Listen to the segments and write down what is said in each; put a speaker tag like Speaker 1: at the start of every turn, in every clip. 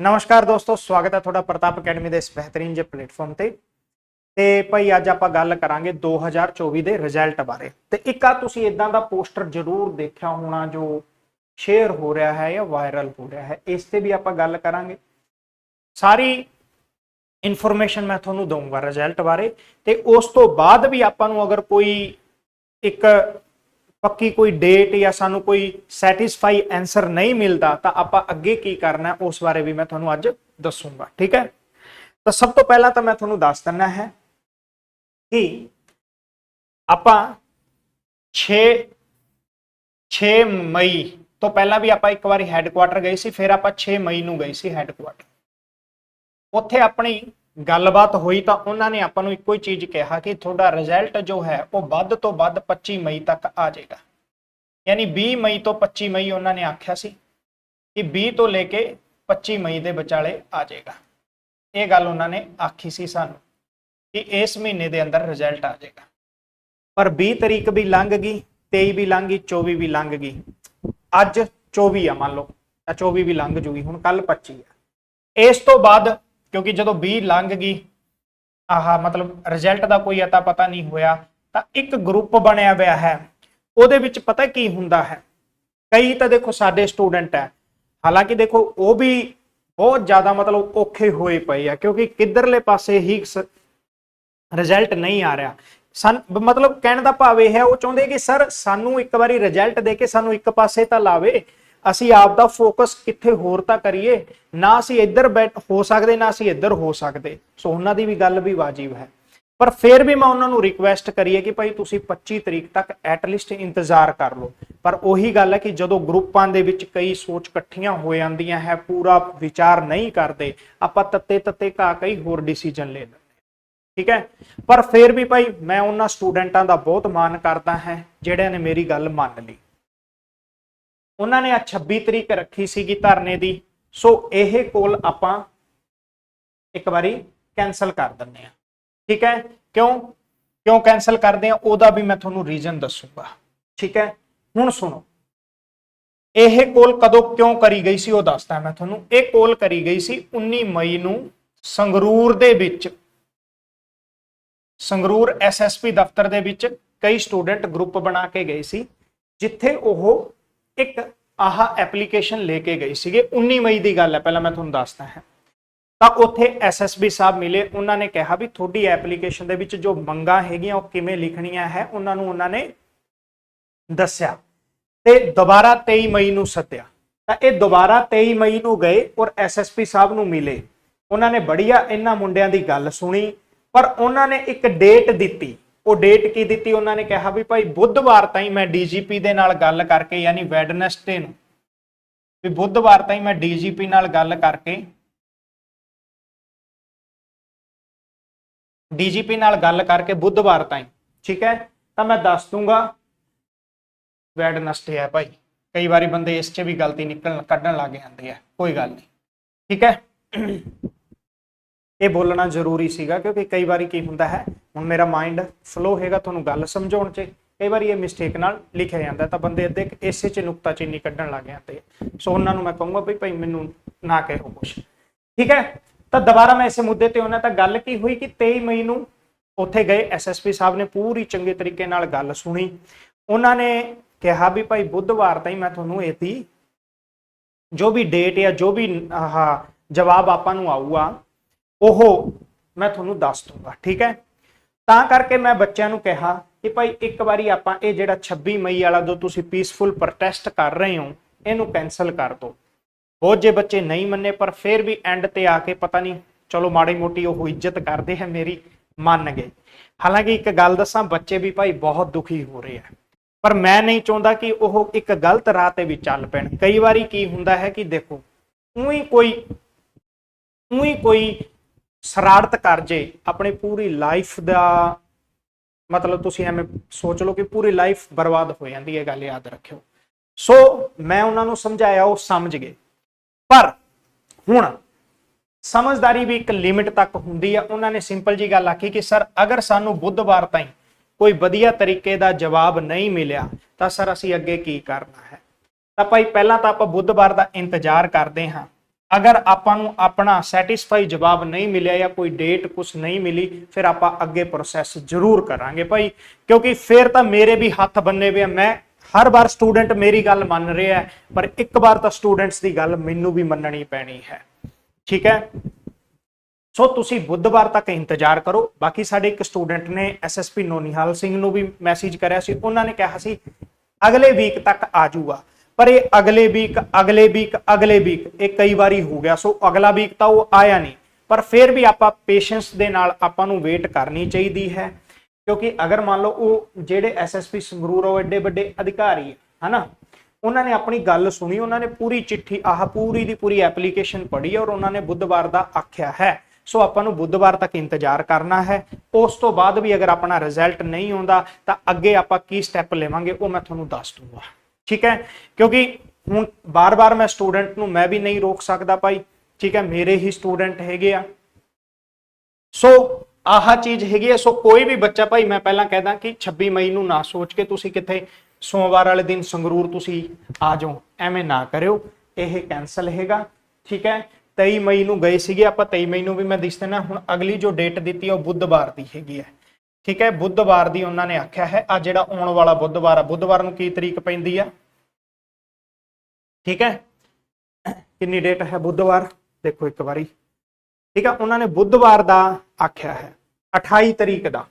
Speaker 1: ਨਮਸਕਾਰ ਦੋਸਤੋ, ਸਵਾਗਤ ਹੈ ਤੁਹਾਡਾ ਪ੍ਰਤਾਪ ਅਕੈਡਮੀ ਦੇ ਇਸ ਬਿਹਤਰੀਨ ਜੇ ਪਲੇਟਫਾਰਮ ਤੇ। ਤੇ ਭਾਈ, ਅੱਜ ਆਪਾਂ ਗੱਲ ਕਰਾਂਗੇ 2024 ਦੇ ਰਿਜ਼ਲਟ ਬਾਰੇ। ਤੇ ਇੱਕ ਆ ਤੁਸੀਂ ਇਦਾਂ ਦਾ ਪੋਸਟਰ ਜ਼ਰੂਰ ਦੇਖਿਆ ਹੋਣਾ ਜੋ ਸ਼ੇਅਰ ਹੋ ਰਿਹਾ ਹੈ ਜਾਂ ਵਾਇਰਲ ਹੋ ਰਿਹਾ ਹੈ, ਇਸ ਤੇ ਵੀ ਆਪਾਂ ਗੱਲ ਕਰਾਂਗੇ। ਸਾਰੀ ਇਨਫੋਰਮੇਸ਼ਨ ਮੈਂ ਤੁਹਾਨੂੰ ਦਊਂਗਾ ਰਿਜ਼ਲਟ ਬਾਰੇ। ਤੇ ਉਸ ਤੋਂ ਬਾਅਦ ਵੀ ਆਪਾਂ ਨੂੰ ਅਗਰ ਕੋਈ ਇੱਕ ਪੱਕੀ ਕੋਈ ਡੇਟ ਜਾਂ ਸਾਨੂੰ ਕੋਈ ਸੈਟੀਸਫਾਈ ਆਨਸਰ ਨਹੀਂ ਮਿਲਦਾ, ਤਾਂ ਆਪਾਂ ਅੱਗੇ ਕੀ ਕਰਨਾ ਉਸ ਬਾਰੇ ਵੀ ਮੈਂ ਤੁਹਾਨੂੰ ਅੱਜ ਦੱਸੂੰਗਾ, ਠੀਕ ਹੈ? ਤਾਂ ਸਭ ਤੋਂ ਪਹਿਲਾਂ ਤਾਂ ਮੈਂ ਤੁਹਾਨੂੰ ਦੱਸ ਦਿੰਨਾ ਹੈ ਕਿ ਆਪਾਂ 6 6 ਮਈ ਤੋਂ ਪਹਿਲਾਂ ਵੀ ਆਪਾਂ ਇੱਕ ਵਾਰੀ ਹੈੱਡਕੁਆਟਰ ਗਏ ਸੀ, ਫਿਰ ਆਪਾਂ 6 ਮਈ ਨੂੰ ਗਏ ਸੀ ਹੈੱਡਕੁਆਟਰ ਉੱਥੇ ਆਪਣੀ ਗੱਲਬਾਤ ਹੋਈ ਤਾਂ ਉਹਨਾਂ ਨੇ ਆਪਾਂ ਨੂੰ ਇੱਕੋ ਹੀ ਚੀਜ਼ ਕਿਹਾ ਕਿ ਤੁਹਾਡਾ ਰਿਜ਼ਲਟ ਜੋ ਹੈ ਉਹ ਵੱਧ ਤੋਂ ਵੱਧ 25 ਮਈ ਤੱਕ ਆ ਜਾਏਗਾ। ਯਾਨੀ 20 ਮਈ ਤੋਂ 25 ਮਈ ਉਹਨਾਂ ਨੇ ਆਖਿਆ ਸੀ ਕਿ 20 ਤੋਂ ਲੈ ਕੇ 25 ਮਈ ਦੇ ਵਿਚਾਲੇ ਆ ਜਾਏਗਾ। ਇਹ ਗੱਲ ਉਹਨਾਂ ਨੇ ਆਖੀ ਸੀ ਸਾਨੂੰ ਕਿ ਇਸ ਮਹੀਨੇ ਦੇ ਅੰਦਰ ਰਿਜ਼ਲਟ ਆ ਜਾਏਗਾ। ਪਰ 20 ਤਰੀਕ ਵੀ ਲੰਘ ਗਈ 23 ਵੀ ਲੰਘ ਗਈ 24 ਵੀ ਲੰਘ ਗਈ। ਅੱਜ 24 ਆ ਮੰਨ ਲਓ, ਤਾਂ 24 ਵੀ ਲੰਘ ਜੂਗੀ, ਹੁਣ ਕੱਲ 25 ਆ। ਇਸ ਤੋਂ ਬਾਅਦ ਕਿਉਂਕਿ ਜਦੋਂ 20 ਲੰਘ ਗਈ, ਆਹਾ ਮਤਲਬ ਰਿਜ਼ਲਟ ਦਾ ਕੋਈ ਅਤਾ ਪਤਾ ਨਹੀਂ ਹੋਇਆ, ਤਾਂ ਇੱਕ ਗਰੁੱਪ ਬਣਿਆ ਹੋਇਆ ਹੈ। ਉਹਦੇ ਵਿੱਚ ਪਤਾ ਕੀ ਹੁੰਦਾ ਹੈ? ਕਈ ਤਾਂ ਦੇਖੋ ਸਾਡੇ ਸਟੂਡੈਂਟ ਹੈ। ਹਾਲਾਂਕਿ ਦੇਖੋ, ਉਹ ਵੀ ਬਹੁਤ ਜ਼ਿਆਦਾ ਮਤਲਬ ਔਖੇ ਹੋਏ ਪਏ ਆ, ਕਿਉਂਕਿ ਕਿੱਧਰਲੇ ਪਾਸੇ ਹੀ ਰਿਜ਼ਲਟ ਨਹੀਂ ਆ ਰਿਹਾ। ਸਨ, ਮਤਲਬ ਕਹਿਣ ਦਾ ਭਾਵ ਇਹ ਹੈ, ਉਹ ਚਾਹੁੰਦੇ ਕਿ ਸਰ ਸਾਨੂੰ ਇੱਕ ਵਾਰੀ ਰਿਜ਼ਲਟ ਦੇ ਕੇ ਸਾਨੂੰ ਇੱਕ ਪਾਸੇ ਤਾਂ ਲਾਵੇ, ਅਸੀਂ ਆਪ ਦਾ ਫੋਕਸ ਕਿੱਥੇ ਹੋਰ ਤਾਂ ਕਰੀਏ? ਨਾ ਅਸੀਂ ਇੱਧਰ ਬੈਠ ਹੋ ਸਕਦੇ, ਨਾ ਅਸੀਂ ਇੱਧਰ ਹੋ ਸਕਦੇ। ਸੋ ਉਹਨਾਂ ਦੀ ਵੀ ਗੱਲ ਵੀ ਵਾਜਿਬ ਹੈ। ਪਰ ਫਿਰ ਵੀ ਮੈਂ ਉਹਨਾਂ ਨੂੰ ਰਿਕੁਐਸਟ ਕਰੀਏ ਕਿ ਭਾਈ ਤੁਸੀਂ 25 ਤਰੀਕ ਤੱਕ ਐਟਲੀਸਟ ਇੰਤਜ਼ਾਰ ਕਰ ਲਓ। ਪਰ ਉਹੀ ਗੱਲ ਹੈ ਕਿ ਜਦੋਂ ਗਰੁੱਪਾਂ ਦੇ ਵਿੱਚ ਕਈ ਸੋਚ ਇਕੱਠੀਆਂ ਹੋ ਜਾਂਦੀਆਂ ਹੈ, ਪੂਰਾ ਵਿਚਾਰ ਨਹੀਂ ਕਰਦੇ, ਆਪਾਂ ਤੱਤੇ ਤੱਤੇ ਕਾ ਕਈ ਹੋਰ ਡਿਸੀਜਨ ਲੈ ਲੈਂਦੇ ਠੀਕ ਹੈ? ਪਰ ਫਿਰ ਵੀ ਭਾਈ ਮੈਂ ਉਹਨਾਂ ਸਟੂਡੈਂਟਾਂ ਦਾ ਬਹੁਤ ਮਾਣ ਕਰਦਾ ਹਾਂ, ਜਿਹੜਿਆਂ ਨੇ ਮੇਰੀ ਗੱਲ ਮੰਨ ਲਈ। ਉਹਨਾਂ ਨੇ ਆ 26 ਤਰੀਕ ਰੱਖੀ ਸੀਗੀ ਧਰਨੇ ਦੀ, ਸੋ ਇਹ ਕੋਲ ਆਪਾਂ ਇੱਕ ਵਾਰੀ ਕੈਨਸਲ ਕਰ ਦਿੰਦੇ ਆ ਠੀਕ ਹੈ? ਕਿਉਂ? ਕਿਉਂ ਕੈਨਸਲ ਕਰਦੇ ਆ? ਉਹਦਾ ਵੀ ਮੈਂ ਤੁਹਾਨੂੰ ਰੀਜ਼ਨ ਦੱਸੂਗਾ। ਠੀਕ ਹੈ? ਹੁਣ ਸੁਣੋ। ਇਹ ਕੋਲ ਕਦੋਂ ਕਿਉਂ ਕਰੀ ਗਈ ਸੀ? ਉਹ ਦੱਸਦਾ ਮੈਂ ਤੁਹਾਨੂੰ। ਇਹ ਕੋਲ ਕਰੀ ਗਈ ਸੀ 19 ਮਈ ਨੂੰ ਸੰਗਰੂਰ ਦੇ ਵਿੱਚ। ਸੰਗਰੂਰ ਐਸਐਸਪੀ ਦਫ਼ਤਰ ਦੇ ਵਿੱਚ ਕਈ ਸਟੂਡੈਂਟ ਗਰੁੱਪ ਬਣਾ ਕੇ ਗਏ ਸੀ, ਜਿੱਥੇ ਉਹ ਇੱਕ ਆਹ ਐਪਲੀਕੇਸ਼ਨ ਲੈ ਕੇ ਗਏ ਸੀਗੇ। 19 ਮਈ ਦੀ ਗੱਲ ਹੈ, ਪਹਿਲਾਂ ਮੈਂ ਤੁਹਾਨੂੰ ਦੱਸਦਾ ਹਾਂ। ਤਾਂ ਉੱਥੇ ਐਸਐਸਬੀ ਸਾਹਿਬ ਮਿਲੇ, ਉਹਨਾਂ ਨੇ ਕਿਹਾ ਵੀ ਤੁਹਾਡੀ ਐਪਲੀਕੇਸ਼ਨ ਦੇ ਵਿੱਚ ਜੋ ਮੰਗਾਂ ਹੈਗੀਆਂ, ਉਹ ਕਿਵੇਂ ਲਿਖਣੀਆਂ ਹੈ, ਉਹਨਾਂ ਨੂੰ ਉਹਨਾਂ ਨੇ ਦੱਸਿਆ। ਤੇ ਦੁਬਾਰਾ 23 ਮਈ ਨੂੰ ਸੱਦਿਆ। ਤਾਂ ਇਹ ਦੁਬਾਰਾ 23 ਮਈ ਨੂੰ ਗਏ ਔਰ ਐਸਐਸਪੀ ਸਾਹਿਬ ਨੂੰ ਮਿਲੇ। ਉਹਨਾਂ ਨੇ ਬੜੀਆ ਇਹਨਾਂ ਮੁੰਡਿਆਂ ਦੀ ਗੱਲ ਸੁਣੀ, ਪਰ ਉਹਨਾਂ ਨੇ ਇੱਕ ਡੇਟ ਦਿੱਤੀ। ਉਹ ਡੇਟ ਕੀ ਦਿੱਤੀ? ਉਹਨਾਂ ਨੇ ਕਿਹਾ ਵੀ ਭਾਈ ਬੁੱਧਵਾਰ ਤਾਈਂ ਮੈਂ ਡੀਜੀਪੀ ਦੇ ਨਾਲ ਗੱਲ ਕਰਕੇ, ਯਾਨੀ ਵੈਡਨਸਡੇ ਨੂੰ, ਵੀ ਬੁੱਧਵਾਰ ਤਾਈਂ ਮੈਂ ਡੀਜੀਪੀ ਨਾਲ ਗੱਲ ਕਰਕੇ ਡੀਜੀਪੀ ਨਾਲ ਗੱਲ ਕਰਕੇ ਬੁੱਧਵਾਰ ਤਾਈਂ, ਠੀਕ ਹੈ? ਤਾਂ ਮੈਂ ਦੱਸ ਦੂੰਗਾ ਵੈਡਨਸਡੇ ਹੈ ਭਾਈ। ਕਈ ਵਾਰੀ ਬੰਦੇ ਇਸ 'ਚ ਵੀ ਗਲਤੀ ਨਿਕਲਣ, ਕੱਢਣ ਲੱਗ ਜਾਂਦੇ ਆ, ਕੋਈ ਗੱਲ ਨਹੀਂ, ਠੀਕ ਹੈ? ਇਹ ਬੋਲਣਾ ਜ਼ਰੂਰੀ ਸੀਗਾ, ਕਿਉਂਕਿ ਕਈ ਵਾਰੀ ਕੀ ਹੁੰਦਾ ਹੈ, ਹੁਣ ਮੇਰਾ ਮਾਈਂਡ ਫਲੋ ਹੈਗਾ ਤੁਹਾਨੂੰ ਗੱਲ ਸਮਝਾਉਣ 'ਚ, ਕਈ ਵਾਰੀ ਇਹ ਮਿਸਟੇਕ ਨਾਲ ਲਿਖਿਆ ਜਾਂਦਾ ਤਾਂ ਬੰਦੇ ਅੱਧੇ ਇਸੇ 'ਚ ਨੁਕਤਾਚੀਨੀ ਕੱਢਣ ਲੱਗ ਜਾਂਦੇ ਆ। ਸੋ ਉਹਨਾਂ ਨੂੰ ਮੈਂ ਕਹੂੰਗਾ ਵੀ ਭਾਈ ਮੈਨੂੰ ਨਾ ਕਹਿਓ ਕੁਛ, ਠੀਕ ਹੈ? ਤਾਂ ਦੁਬਾਰਾ ਮੈਂ ਇਸੇ ਮੁੱਦੇ ਤੇ ਉਹਨਾਂ ਤਾਂ ਗੱਲ ਕੀ ਹੋਈ ਕਿ 23 ਮਈ ਨੂੰ ਉੱਥੇ ਗਏ ਐਸਐਸਪੀ ਸਾਹਿਬ ਨੇ ਪੂਰੀ ਚੰਗੇ ਤਰੀਕੇ ਨਾਲ ਗੱਲ ਸੁਣੀ। ਉਹਨਾਂ ਨੇ ਕਿਹਾ ਵੀ ਭਾਈ ਬੁੱਧਵਾਰ ਤਾਈਂ ਮੈਂ ਤੁਹਾਨੂੰ ਇਹਦੀ ਜੋ ਵੀ ਡੇਟ ਜਾਂ ਜੋ ਵੀ, ਆਹ, ਜਵਾਬ ਆਪਾਂ ਨੂੰ ਆਊਗਾ, ਉਹ ਮੈਂ ਤੁਹਾਨੂੰ ਦੱਸ ਦੂੰਗਾ ਠੀਕ ਹੈ? ਤਾਂ ਕਰਕੇ ਮੈਂ ਬੱਚਿਆਂ ਨੂੰ ਕਿਹਾ ਕਿ ਭਾਈ ਇੱਕ ਵਾਰੀ ਆਪਾਂ ਇਹ ਜਿਹੜਾ 26 ਮਈ ਵਾਲਾ ਜੋ ਤੁਸੀਂ ਪੀਸਫੁਲ ਪ੍ਰੋਟੈਸਟ ਕਰ ਰਹੇ ਹੋ, ਇਹਨੂੰ ਕੈਨਸਲ ਕਰ ਦਿਓ। ਬਹੁਤ ਜੇ ਬੱਚੇ ਨਹੀਂ ਮੰਨੇ, ਪਰ ਫਿਰ ਵੀ ਐਂਡ ਤੇ ਆ ਕੇ ਪਤਾ ਨਹੀਂ, ਚਲੋ ਮਾੜੀ ਮੋਟੀ ਉਹ ਇੱਜ਼ਤ ਕਰਦੇ ਹੈ ਮੇਰੀ ਮੰਨ ਗਏ ਹਾਲਾਂਕਿ ਇੱਕ ਗੱਲ ਦੱਸਾਂ, ਬੱਚੇ ਵੀ ਭਾਈ ਬਹੁਤ ਦੁਖੀ ਹੋ ਰਹੇ ਆ। ਪਰ ਮੈਂ ਨਹੀਂ ਚਾਹੁੰਦਾ ਕਿ ਉਹ ਇੱਕ ਗਲਤ ਰਾਹ ਤੇ ਵੀ ਚੱਲ ਪੈਣ। ਕਈ ਵਾਰੀ ਕੀ ਹੁੰਦਾ ਹੈ ਕਿ ਦੇਖੋ, ਉਹੀ ਕੋਈ ਉਹੀ ਕੋਈ ਸ਼ਰਾਰਤ ਕਰ ਜੇ, ਆਪਣੀ ਪੂਰੀ ਲਾਈਫ ਦਾ ਮਤਲਬ ਤੁਸੀਂ ਐਵੇਂ ਸੋਚ ਲਓ ਕਿ ਪੂਰੀ ਲਾਈਫ ਬਰਬਾਦ ਹੋ ਜਾਂਦੀ ਹੈ ਗੱਲ ਯਾਦ ਰੱਖਿਓ। ਸੋ ਮੈਂ ਉਹਨਾਂ ਨੂੰ ਸਮਝਾਇਆ, ਉਹ ਸਮਝ ਗਏ। ਪਰ ਹੁਣ ਸਮਝਦਾਰੀ ਵੀ ਇੱਕ ਲਿਮਿਟ ਤੱਕ ਹੁੰਦੀ ਆ। ਉਹਨਾਂ ਨੇ ਸਿੰਪਲ ਜੀ ਗੱਲ ਆਖੀ ਕਿ, ਸਰ, ਅਗਰ ਸਾਨੂੰ ਬੁੱਧਵਾਰ ਤਾਈਂ ਕੋਈ ਵਧੀਆ ਤਰੀਕੇ ਦਾ ਜਵਾਬ ਨਹੀਂ ਮਿਲਿਆ, ਤਾਂ ਸਰ, ਅਸੀਂ ਅੱਗੇ ਕੀ ਕਰਨਾ ਹੈ? ਤਾਂ ਭਾਈ, ਪਹਿਲਾਂ ਤਾਂ ਆਪਾਂ ਬੁੱਧਵਾਰ ਦਾ ਇੰਤਜ਼ਾਰ ਕਰਦੇ ਹਾਂ। ਅਗਰ ਆਪਾਂ ਨੂੰ ਆਪਣਾ ਸੈਟੀਸਫਾਈ ਜਵਾਬ ਨਹੀਂ ਮਿਲਿਆ ਜਾਂ ਕੋਈ ਡੇਟ ਕੁਝ ਨਹੀਂ ਮਿਲੀ, ਫਿਰ ਆਪਾਂ ਅੱਗੇ ਪ੍ਰੋਸੈਸ ਜ਼ਰੂਰ ਕਰਾਂਗੇ ਭਾਈ। ਕਿਉਂਕਿ ਫਿਰ ਤਾਂ ਮੇਰੇ ਵੀ ਹੱਥ ਬੰਨੇ ਵੇ ਮੈਂ ਹਰ ਵਾਰ ਸਟੂਡੈਂਟ ਮੇਰੀ ਗੱਲ ਮੰਨ ਰਿਹਾ ਪਰ ਇੱਕ ਵਾਰ ਤਾਂ ਸਟੂਡੈਂਟਸ ਦੀ ਗੱਲ ਮੈਨੂੰ ਵੀ ਮੰਨਣੀ ਪੈਣੀ ਹੈ। ਠੀਕ ਹੈ? ਸੋ ਤੁਸੀਂ ਬੁੱਧਵਾਰ ਤੱਕ ਇੰਤਜ਼ਾਰ ਕਰੋ। ਬਾਕੀ ਸਾਡੇ ਇੱਕ ਸਟੂਡੈਂਟ ਨੇ ਐਸਐਸਪੀ ਨੋਨੀਹਾਲ ਸਿੰਘ ਨੂੰ ਵੀ ਮੈਸੇਜ ਕਰਿਆ ਸੀ। ਉਹਨਾਂ ਨੇ ਕਿਹਾ ਸੀ, ਅਗਲੇ ਵੀਕ ਤੱਕ ਆ ਜਾਊਗਾ। ਪਰ ਇਹ ਅਗਲੇ ਵੀਕ ਅਗਲੇ ਵੀਕ ਅਗਲੇ ਵੀਕ, ਇਹ ਕਈ ਵਾਰੀ ਹੋ ਗਿਆ। ਸੋ ਅਗਲਾ ਵੀਕ ਤਾਂ ਉਹ ਆਇਆ ਨਹੀਂ। ਪਰ ਫਿਰ ਵੀ ਆਪਾਂ ਪੇਸ਼ੈਂਸ ਦੇ ਨਾਲ ਆਪਾਂ ਨੂੰ ਵੇਟ ਕਰਨੀ ਚਾਹੀਦੀ ਹੈ। ਕਿਉਂਕਿ ਅਗਰ ਮੰਨ ਲਓ ਉਹ ਜਿਹੜੇ ਐਸਐਸਪੀ ਸੰਗਰੂਰ ਉਹ ਐਡੇ ਵੱਡੇ ਅਧਿਕਾਰੀ ਹੈ, ਹਨਾ? ਉਹਨਾਂ ਨੇ ਆਪਣੀ ਗੱਲ ਸੁਣੀ, ਉਹਨਾਂ ਨੇ ਪੂਰੀ ਚਿੱਠੀ, ਆਹ ਪੂਰੀ ਦੀ ਪੂਰੀ ਐਪਲੀਕੇਸ਼ਨ ਪੜ੍ਹੀ ਔਰ ਉਹਨਾਂ ਨੇ ਬੁੱਧਵਾਰ ਦਾ ਆਖਿਆ ਹੈ। ਸੋ ਆਪਾਂ ਨੂੰ ਬੁੱਧਵਾਰ ਤੱਕ ਇੰਤਜ਼ਾਰ ਕਰਨਾ ਹੈ। ਉਸ ਤੋਂ ਬਾਅਦ ਵੀ ਅਗਰ ਆਪਣਾ ਰਿਜ਼ਲਟ ਨਹੀਂ ਆਉਂਦਾ, ਤਾਂ ਅੱਗੇ ਆਪਾਂ ਕੀ ਸਟੈਪ ਲਵਾਂਗੇ, ਉਹ ਮੈਂ ਤੁਹਾਨੂੰ ਦੱਸ ਦੂੰਗਾ। ਠੀਕ ਹੈ? ਕਿਉਂਕਿ ਹੁਣ ਬਾਰ-ਬਾਰ ਮੈਂ ਸਟੂਡੈਂਟ ਨੂੰ ਮੈਂ ਵੀ ਨਹੀਂ ਰੋਕ ਸਕਦਾ ਭਾਈ। ਠੀਕ ਹੈ? ਮੇਰੇ ਹੀ ਸਟੂਡੈਂਟ ਹੈਗੇ ਆ। ਸੋ ਆਹ ਚੀਜ਼ ਹੈਗੀ ਹੈ, ਸੋ ਕੋਈ ਵੀ ਬੱਚਾ ਭਾਈ, ਮੈਂ ਪਹਿਲਾਂ ਕਹਿਦਾ ਕਿ 26 ਮਈ ਨੂੰ ਨਾ ਸੋਚ ਕੇ ਤੁਸੀਂ ਕਿੱਥੇ ਸੋਮਵਾਰ ਵਾਲੇ ਦਿਨ ਸੰਗਰੂਰ ਤੁਸੀਂ ਆ ਜਾਓ, ਐਵੇਂ ਨਾ ਕਰਿਓ, ਇਹ ਕੈਨਸਲ ਹੈਗਾ, ਠੀਕ ਹੈ? 23 ਮਈ ਨੂੰ ਗਏ ਸੀਗੇ ਆਪਾਂ 23 ਮਈ ਨੂੰ ਵੀ ਮੈਂ ਦਿਸ ਦੇਣਾ ਹੁਣ ਅਗਲੀ ਜੋ ਡੇਟ ਦਿੱਤੀ ਹੈ ਉਹ ਬੁੱਧਵਾਰ ਦੀ ਹੈਗੀ ਹੈ, ਠੀਕ ਹੈ? ਬੁੱਧਵਾਰ ਦੀ ਉਹਨਾਂ ਨੇ ਆਖਿਆ ਹੈ, ਆ ਜਿਹੜਾ ਆਉਣ ਵਾਲਾ ਬੁੱਧਵਾਰ ਆ, ਬੁੱਧਵਾਰ ਨੂੰ ਕੀ ਤਰੀਕ ਪੈਂਦੀ ਆ? ਠੀਕ ਹੈ? ਕਿੰਨੀ ਡੇਟ ਹੈ ਬੁੱਧਵਾਰ? ਦੇਖੋ ਇੱਕ ਵਾਰੀ। ਠੀਕ ਹੈ ਉਹਨਾਂ ਨੇ ਬੁੱਧਵਾਰ ਦਾ ਆਖਿਆ ਹੈ 28 ਤਰੀਕ ਦਾ।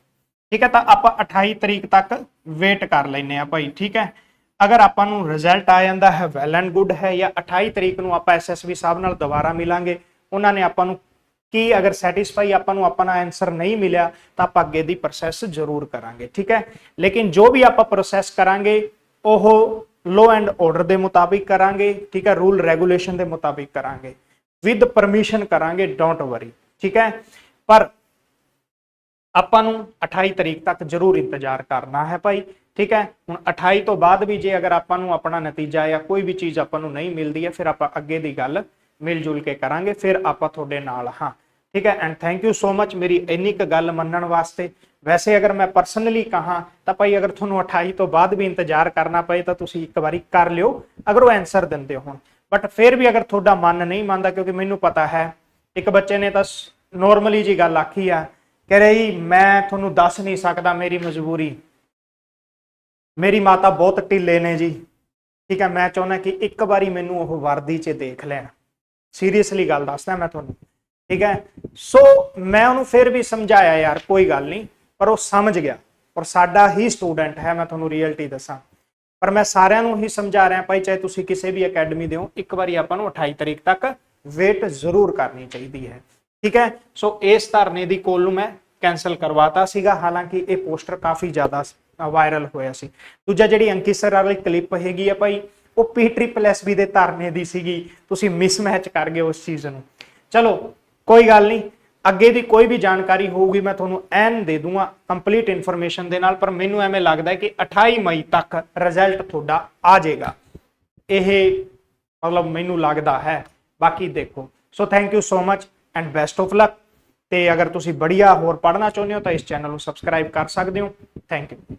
Speaker 1: ਠੀਕ ਹੈ ਤਾਂ ਆਪਾਂ 28 ਤਰੀਕ ਤੱਕ ਵੇਟ ਕਰ ਲੈਨੇ ਆ ਭਾਈ, ਠੀਕ ਹੈ ਅਗਰ ਆਪਾਂ ਨੂੰ ਰਿਜ਼ਲਟ ਆ ਜਾਂਦਾ ਹੈ ਵੈਲ ਐਂਡ ਗੁੱਡ ਹੈ, ਜਾਂ 28 ਤਰੀਕ ਨੂੰ ਆਪਾਂ ਐਸਐਸਵੀ ਸਾਹਿਬ ਨਾਲ ਦੁਬਾਰਾ ਮਿਲਾਂਗੇ, ਉਹਨਾਂ ਨੇ ਆਪਾਂ ਨੂੰ ਕੀ ਅਗਰ ਸੈਟੀਸਫਾਈ ਆਪਾਂ ਨੂੰ ਆਪਣਾ ਆਨਸਰ ਨਹੀਂ ਮਿਲਿਆ, ਤਾਂ ਆਪਾਂ ਅੱਗੇ ਦੀ ਪ੍ਰੋਸੈਸ ਜ਼ਰੂਰ ਕਰਾਂਗੇ, ਠੀਕ ਹੈ। ਲੇਕਿਨ ਜੋ ਵੀ ਆਪਾਂ ਪ੍ਰੋਸੈਸ ਕਰਾਂਗੇ, ਉਹ ਲੋ ਐਂਡ ਆਰਡਰ ਦੇ ਮੁਤਾਬਿਕ ਕਰਾਂਗੇ, ਠੀਕ ਹੈ ਰੂਲ ਰੈਗੂਲੇਸ਼ਨ ਦੇ ਮੁਤਾਬਿਕ ਕਰਾਂਗੇ। ਵਿਦ ਪਰਮਿਸ਼ਨ ਕਰਾਂਗੇ ਡੋਂਟ ਵਰੀ ਠੀਕ ਹੈ? ਪਰ ਆਪਾਂ ਨੂੰ 28 ਤਰੀਕ ਤੱਕ ਜ਼ਰੂਰ ਇੰਤਜ਼ਾਰ ਕਰਨਾ ਹੈ ਭਾਈ, ਠੀਕ ਹੈ? ਹੁਣ 28 ਤੋਂ ਬਾਅਦ ਵੀ ਜੇ ਅਗਰ ਆਪਾਂ ਨੂੰ ਆਪਣਾ ਨਤੀਜਾ ਜਾਂ ਕੋਈ ਵੀ ਚੀਜ਼ ਆਪਾਂ ਨੂੰ ਨਹੀਂ ਮਿਲਦੀ ਹੈ, ਫਿਰ ਆਪਾਂ ਅੱਗੇ ਦੀ ਗੱਲ ਮਿਲ ਜੁਲ ਕੇ ਕਰਾਂਗੇ, ਫਿਰ ਆਪਾਂ ਤੁਹਾਡੇ ਨਾਲ ਹਾਂ, ਠੀਕ ਹੈ? And thank you so much ਮੇਰੀ ਇੰਨੀ ਕੁ ਗੱਲ ਮੰਨਣ ਵਾਸਤੇ। ਵੈਸੇ ਅਗਰ ਮੈਂ ਪਰਸਨਲੀ ਕਹਾ, ਤਾਂ ਭਾਈ ਅਗਰ ਤੁਹਾਨੂੰ 28 ਤੋਂ ਬਾਅਦ ਵੀ ਇੰਤਜ਼ਾਰ ਕਰਨਾ ਪਏ, ਤਾਂ ਤੁਸੀਂ ਇੱਕ ਵਾਰੀ ਕਰ ਲਿਓ, ਅਗਰ ਉਹ ਆਨਸਰ ਦਿੰਦੇ ਹੋਣ। ਬਟ ਫਿਰ ਵੀ ਅਗਰ ਤੁਹਾਡਾ ਮਨ ਨਹੀਂ ਮੰਨਦਾ, ਕਿਉਂਕਿ ਮੈਨੂੰ ਪਤਾ ਹੈ, ਇੱਕ ਬੱਚੇ ਨੇ ਤਾਂ ਨੋਰਮਲੀ ਜੀ ਗੱਲ ਆਖੀ ਆ, ਕਹ ਰਹੀ ਮੈਂ ਤੁਹਾਨੂੰ ਦੱਸ ਨਹੀਂ ਸਕਦਾ ਮੇਰੀ ਮਜਬੂਰੀ। ਮੇਰੀ ਮਾਤਾ ਬਹੁਤ ਢਿੱਲੇ ਨੇ ਜੀ। ਠੀਕ ਹੈ, ਮੈਂ ਚਾਹੁੰਦਾ ਕਿ ਇੱਕ ਵਾਰੀ ਮੈਨੂੰ ਉਹ ਵਰਦੀ 'ਚ ਦੇਖ ਲੈਣ। ਸੀਰੀਅਸਲੀ ਗੱਲ ਦੱਸਦਾ ਮੈਂ ਤੁਹਾਨੂੰ। ਠੀਕ ਹੈ, ਸੋ ਮੈਂ ਉਹਨੂੰ ਫਿਰ ਵੀ ਸਮਝਾਇਆ, ਯਾਰ, ਕੋਈ ਗੱਲ ਨਹੀਂ, ਪਰ ਉਹ ਸਮਝ ਗਿਆ। ਔਰ ਸਾਡਾ ਹੀ ਸਟੂਡੈਂਟ ਹੈ, ਮੈਂ ਤੁਹਾਨੂੰ ਰੀਅਲਟੀ ਦੱਸਾਂ। ਪਰ ਮੈਂ ਸਾਰਿਆਂ ਨੂੰ ਹੀ ਸਮਝਾ ਰਿਹਾ ਭਾਈ, ਚਾਹੇ ਤੁਸੀਂ ਕਿਸੇ ਵੀ ਅਕੈਡਮੀ ਦੇ ਹੋ, ਇੱਕ ਵਾਰੀ ਆਪਾਂ ਨੂੰ 28 ਤਰੀਕ ਤੱਕ ਵੇਟ ਜ਼ਰੂਰ ਕਰਨੀ ਚਾਹੀਦੀ ਹੈ। ਠੀਕ ਹੈ? ਸੋ ਇਸ ਧਰਨੇ ਦੀ ਕੋਲ ਨੂੰ ਮੈਂ ਕੈਨਸਲ ਕਰਵਾਤਾ ਸੀਗਾ, ਹਾਲਾਂਕਿ ਇਹ ਪੋਸਟਰ ਕਾਫੀ ਜ਼ਿਆਦਾ ਵਾਇਰਲ ਹੋਇਆ ਸੀ। ਦੂਜਾ ਜਿਹੜੀ ਅੰਕਿਤ ਸਰ ਵਾਲੀ ਕਲਿੱਪ ਹੈਗੀ ਆ ਭਾਈ, ਉਹ ਪੀ ਟ੍ਰਿਪਲ ਐਸ ਬੀ ਦੇ ਧਰਨੇ ਦੀ ਸੀਗੀ। ਤੁਸੀਂ ਮਿਸਮੈਚ ਕਰ ਗਏ ਉਸ ਚੀਜ਼ ਨੂੰ। ਚਲੋ, ਕੋਈ ਗੱਲ ਨਹੀਂ। ਅੱਗੇ ਦੀ ਕੋਈ ਵੀ ਜਾਣਕਾਰੀ ਹੋਊਗੀ, ਮੈਂ ਤੁਹਾਨੂੰ ਐਨ ਦੇ ਦੂੰਗਾ ਕੰਪਲੀਟ ਇਨਫੋਰਮੇਸ਼ਨ ਦੇ ਨਾਲ, ਪਰ ਮੈਨੂੰ ਐਵੇਂ ਲੱਗਦਾ ਹੈ ਕਿ 28 ਮਈ ਤੱਕ ਰਿਜ਼ਲਟ ਤੁਹਾਡਾ ਆ ਜਾਏਗਾ। ਇਹ ਮਤਲਬ ਮੈਨੂੰ ਲੱਗਦਾ ਹੈ। ਬਾਕੀ ਦੇਖੋ। So thank you so much and best of luck ਤੇ ਅਗਰ ਤੁਸੀਂ ਬੜੀਆ ਹੋਰ ਪੜ੍ਹਨਾ ਚਾਹੁੰਦੇ ਹੋ, ਤਾਂ ਇਸ ਚੈਨਲ ਨੂੰ ਸਬਸਕ੍ਰਾਈਬ ਕਰ ਸਕਦੇ ਹੋ। Thank you